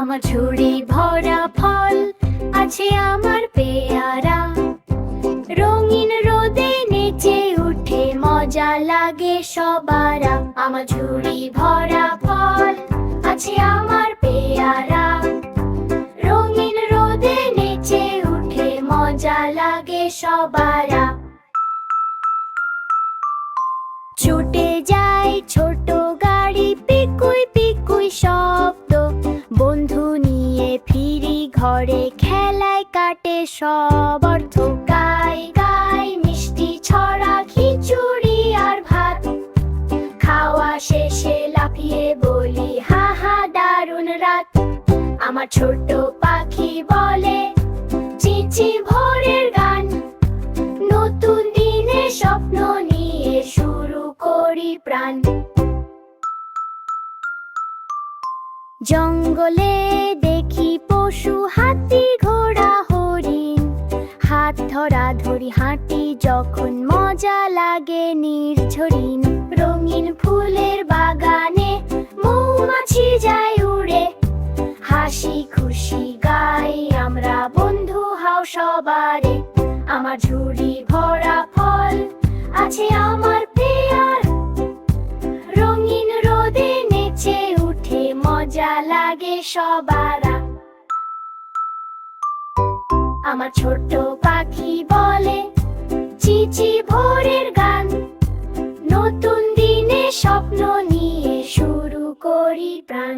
আমার ঝুড়ি ভরা ফল আছে আমার পেয়ারা। রঙিন রোদে নেচে উঠে মজা লাগে সবারা। আমার ঝুড়ি ভরা ফল আছে আমার পেয়ারা। রঙিন রোদে নেচে উঠে মজা লাগে সবারা। বন্ধু নিয়ে ফিরি, ঘরে খেলায় কাটে সব অর্থ। গাই গাই মিষ্টি ছড়া, খিচুড়ি আর ভাত। খাওয়া শেষে লাফিয়ে বলি, হা হা, দারুণ রাত। আমার ছোট্ট পাখি বলে, চিচি ভোরের গান। নতুন দিনে স্বপ্ন নিয়ে শুরু করি প্রাণ। জঙ্গলে দেখি পশু হাতি ঘোড়া হরিণ। হাত ধরা ধরি হাঁটি যখন মজা লাগে নির্ঝরিণ। রঙিন ফুলের বাগানে মৌমাছি যায় উড়ে। হাসি খুশি গাই আমরা বন্ধু হাও সবারে। আমার ঝুড়ি ভরা ফল আছে আমার মজা লাগে সবার আমার ছোট্ট পাখি বলে চিচি ভোরের গান। নতুন দিনে স্বপ্ন নিয়ে শুরু করি প্রাণ।